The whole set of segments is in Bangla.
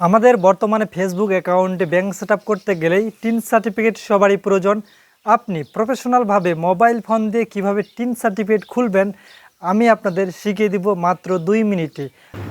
আমাদের বর্তমানে ফেসবুক অ্যাকাউন্টে ব্যাংক সেট করতে গেলেই টিন সার্টিফিকেট সবারই প্রয়োজন। আপনি প্রফেশনালভাবে মোবাইল ফোন দিয়ে কীভাবে টিন সার্টিফিকেট খুলবেন, আমি আপনাদের শিখিয়ে দিব মাত্র দুই মিনিটে।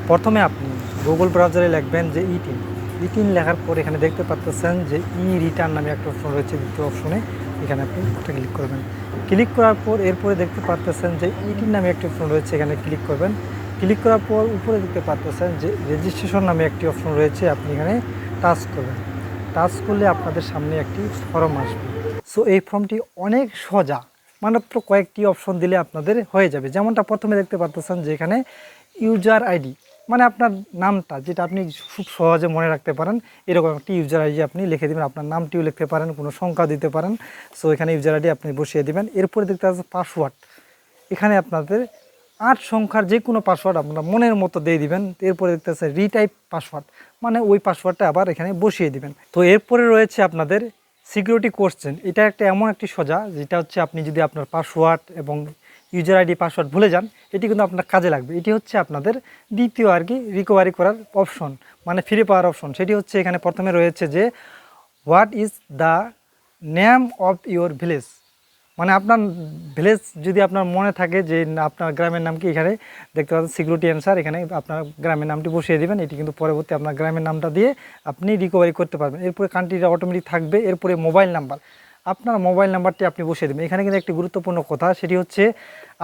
প্রথমে আপনি গুগল ব্রাউজারে লিখবেন যে ইটিন ইটিন লেখার পর এখানে দেখতে পাচ্ছেন যে ই রিটার্ন নামে একটা অপশন রয়েছে দ্বিতীয় অপশনে এখানে আপনি একটা ক্লিক করবেন। ক্লিক করার পর এরপরে দেখতে পাচ্ছেন যে ইটিন নামে একটি অপশন রয়েছে, এখানে ক্লিক করবেন। ক্লিক করার পর উপরে দেখতে পাচ্ছেন যে রেজিস্ট্রেশন নামে একটি অপশন রয়েছে, আপনি এখানে টাচ করবেন। টাচ করলে আপনাদের সামনে একটি ফর্ম আসবে। সো এই ফর্মটি অনেক সোজা, মাত্র কয়েকটি অপশন দিলে আপনাদের হয়ে যাবে। যেমনটা প্রথমে দেখতে পাচ্ছেন যে এখানে ইউজার আইডি মানে আপনার নামটা, যেটা আপনি খুব সহজে মনে রাখতে পারেন, এরকম একটি ইউজার আইডি আপনি লিখে দেবেন, আপনার নামটিও লিখতে পারেন, কোনো সংখ্যা দিতে পারেন। সো এখানে ইউজার আইডি আপনি বসিয়ে দেবেন। এরপরে দেখতে পাচ্ছেন পাসওয়ার্ড এখানে আপনাদের আট সংখ্যার যে কোনো পাসওয়ার্ড আপনারা মনের মতো দিয়ে দিবেন। এরপরে দেখতে পাচ্ছেন রিটাইপ পাসওয়ার্ড মানে ওই পাসওয়ার্ডটা আবার এখানে বসিয়ে দিবেন। তো এরপরে রয়েছে আপনাদের সিকিউরিটি কোশ্চেন এটা একটা এমন একটি সোজা, যেটা হচ্ছে আপনি যদি আপনার পাসওয়ার্ড এবং ইউজার আইডি পাসওয়ার্ড ভুলে যান, এটি কিন্তু আপনার কাজে লাগবে। এটি হচ্ছে আপনাদের দ্বিতীয় আর কি রিকভারি করার অপশন মানে ফিরে পাওয়ার অপশন সেটি হচ্ছে এখানে প্রথমে রয়েছে যে what is the name of your village মানে আপনার ভিলেজ যদি আপনার মনে থাকে যে আপনার গ্রামের নাম কি এখানে, দেখতে পাচ্ছেন সিকিউরিটি অ্যান্সার এখানে আপনার গ্রামের নামটি বসিয়ে দেবেন। এটি কিন্তু পরবর্তী আপনার গ্রামের নামটা দিয়ে আপনি রিকভারি করতে পারবেন। এরপরে কান্ট্রিটা অটোমেটিক থাকবে, এরপরে মোবাইল নাম্বার আপনার মোবাইল নাম্বারটি আপনি বসিয়ে দেবেন। এখানে কিন্তু একটি গুরুত্বপূর্ণ কথা, সেটি হচ্ছে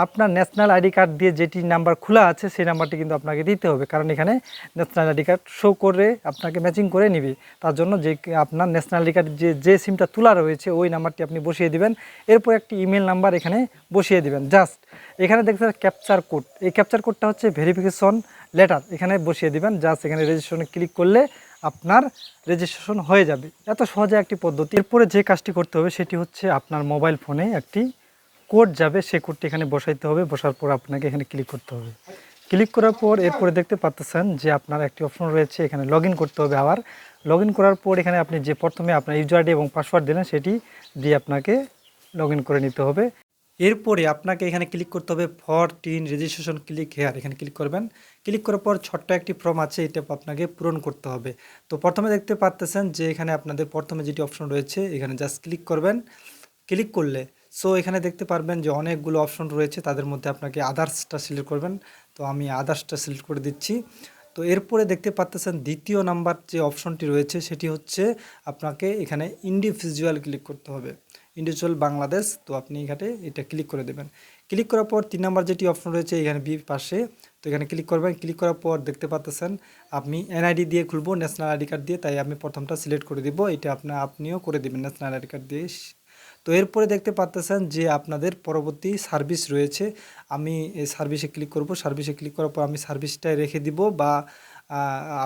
আপনার ন্যাশনাল আইডি কার্ড দিয়ে যেটি নাম্বার খোলা আছে, সেই নাম্বারটি কিন্তু আপনাকে দিতে হবে। কারণ এখানে ন্যাশনাল আইডি কার্ড শো করে আপনাকে ম্যাচিং করে নিবে। তার জন্য যে আপনার ন্যাশনাল আইডি কার্ড যে যে সিমটা তোলা রয়েছে, ওই নাম্বারটি আপনি বসিয়ে দিবেন। এরপর একটি ইমেল নাম্বার এখানে বসিয়ে দিবেন। জাস্ট এখানে দেখতে ক্যাপচার কোড এই ক্যাপচার কোডটা হচ্ছে ভেরিফিকেশন লেটার এখানে বসিয়ে দিবেন। জাস্ট এখানে রেজিস্ট্রেশনে ক্লিক করলে আপনার রেজিস্ট্রেশন হয়ে যাবে। এত সহজে একটি পদ্ধতি। এরপরে যে কাজটি করতে হবে সেটি হচ্ছে আপনার মোবাইল ফোনে একটি কোড যাবে। সেই কোডটি এখানে বসাইতে হবে। বসার পর আপনাকে এখানে ক্লিক করতে হবে। ক্লিক করার পর এরপরে দেখতে পাচ্ছেন যে আপনার একটি অপশন রয়েছে। এখানে লগ করতে হবে আবার। লগ করার পর এখানে আপনি যে প্রথমে আপনার ইউজার আইডি এবং পাসওয়ার্ড দিলেন সেটি দিয়ে আপনাকে লগ করে নিতে হবে। এরপরে আপনাকে এখানে ক্লিক করতে হবে for TIN registration click here এখানে ক্লিক করবেন। ক্লিক করার পর ছোট্ট একটি ফর্ম আছে, এটা আপনাকে পূরণ করতে হবে। তো প্রথমে দেখতে পাচ্তেছেন যে এখানে আপনাদের প্রথমে যেটি অপশন রয়েছে, এখানে জাস্ট ক্লিক করবেন। ক্লিক করলে সো এখানে দেখতে পারবেন যে অনেকগুলো অপশন রয়েছে, তাদের মধ্যে আপনাকে আদার্সটা সিলেক্ট করবেন। তো আমি আদার্সটা সিলেক্ট করে দিচ্ছি। তো এরপরে দেখতে পাচ্তেছেন দ্বিতীয় নাম্বার যে অপশনটি রয়েছে, সেটি হচ্ছে আপনাকে এখানে ইন্ডিভিজুয়াল ক্লিক করতে হবে। ইন্ডিভিজুয়াল বাংলাদেশ তো আপনি এখানে এটা ক্লিক করে দেবেন। ক্লিক করার পর তিন নাম্বার যেটি অপশন রয়েছে এখানে বি পাশে, তো এখানে ক্লিক করবেন। ক্লিক করার পর দেখতে পাচ্ছেন আপনি এনআইডি দিয়ে খুলবো ন্যাশনাল আইডি কার্ড দিয়ে, তাই আমি প্রথমটা সিলেক্ট করে দিব। এটা আপনার আপনিও করে দেবেন ন্যাশনাল আইডি কার্ড দিয়ে। তো এরপরে দেখতে পাচ্তেছেন যে আপনাদের পরবর্তী সার্ভিস রয়েছে। আমি সার্ভিসে ক্লিক করব। সার্ভিসে ক্লিক করার পর আমি সার্ভিসটাই রেখে দিব বা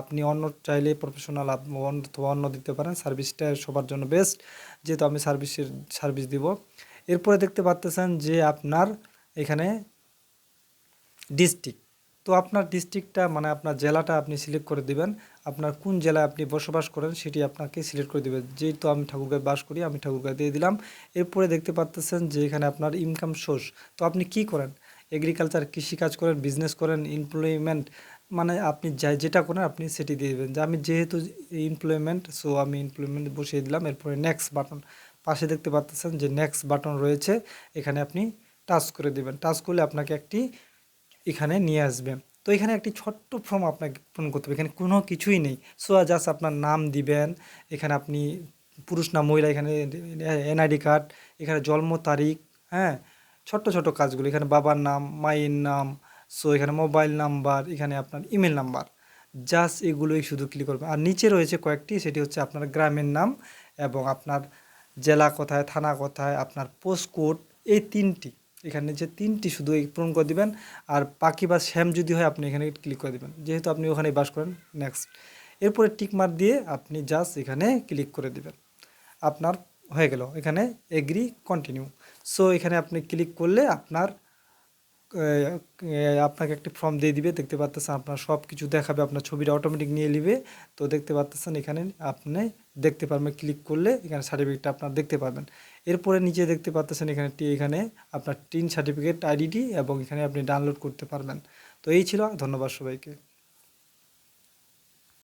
আপনি অন্য চাইলে প্রফেশনাল অথবা অন্য দিতে পারেন। সার্ভিসটা সবার জন্য বেস্ট যেহেতু আমি সার্ভিসের সার্ভিস দিব। এরপরে দেখতে পাচ্তেছেন যে আপনার এখানে ডিস্ট্রিক্ট তো আপনার ডিস্ট্রিক্টটা মানে আপনার জেলাটা আপনি সিলেক্ট করে দিবেন। আপনার কোন জেলায় আপনি বসবাস করেন সেটি আপনাকে সিলেক্ট করে দেবে। যেহেতু আমি ঠাকুরগাঁয় বাস করি, আমি ঠাকুরগাঁয় দিয়ে দিলাম। এরপরে দেখতে পাচ্তেছেন যে এখানে আপনার ইনকাম সোর্স তো আপনি কি করেন? এগ্রিকালচার কৃষিকাজ করেন বিজনেস করেন এমপ্লয়মেন্ট মানে আপনি যাই, যেটা করেন আপনি সেটি দিয়ে দেবেন। যে আমি যেহেতু ইমপ্লয়মেন্ট সো আমি ইমপ্লয়মেন্ট বসিয়ে দিলাম। এরপরে নেক্সট বাটন পাশে দেখতে পাচ্ছেন যে নেক্সট বাটন রয়েছে। এখানে আপনি টাচ করে দেবেন। টাচ করলে আপনাকে একটি এখানে নিয়ে আসবে। তো এখানে একটি ছোট্ট ফর্ম আপনাকে পূরণ করতে হবে। এখানে কোনো কিছুই নেই। সো জাস্ট আপনার নাম দিবেন। এখানে আপনি পুরুষ না মহিলা, এখানে এনআইডি কার্ড এখানে জন্ম তারিখ হ্যাঁ ছোট্ট ছোট কাজগুলো এখানে বাবার নাম মায়ের নাম সো এখানে মোবাইল নাম্বার এখানে আপনার ইমেল নাম্বার জাস্ট এগুলোই শুধু ক্লিক করবেন। আর নিচে রয়েছে কয়েকটি, সেটি হচ্ছে আপনার গ্রামের নাম এবং আপনার জেলা কোথায়, থানা কোথায়, আপনার পোস্ট কোড এই তিনটি। এখানে যে তিনটি শুধু এই পূরণ করে দিবেন। আর পাখি বা শ্যাম যদি হয়, আপনি এখানে ক্লিক করে দেবেন। যেহেতু আপনি ওখানে বাস করেন নেক্সট এরপরে টিকমার দিয়ে আপনি জাস্ট এখানে ক্লিক করে দেবেন। আপনার হয়ে গেল। এখানে এগ্রি কন্টিনিউ সো এখানে আপনি ক্লিক করলে আপনার আপনাকে একটি ফর্ম দিয়ে দিবে। দেখতে পাচ্ছেন আপনার সব কিছু দেখাবে, আপনার ছবিটা অটোমেটিক নিয়ে নিবে। তো দেখতে পাচ্ছেন এখানে আপনি দেখতে পারবেন ক্লিক করলে এখানে সার্টিফিকেটটা আপনার দেখতে পাবেন এরপরে নিচে দেখতে পাচ্ছেন এখানে এখানে আপনার টিন সার্টিফিকেট আইডিটি এবং এখানে আপনি ডাউনলোড করতে পারবেন। তো এই ছিল, ধন্যবাদ সবাইকে।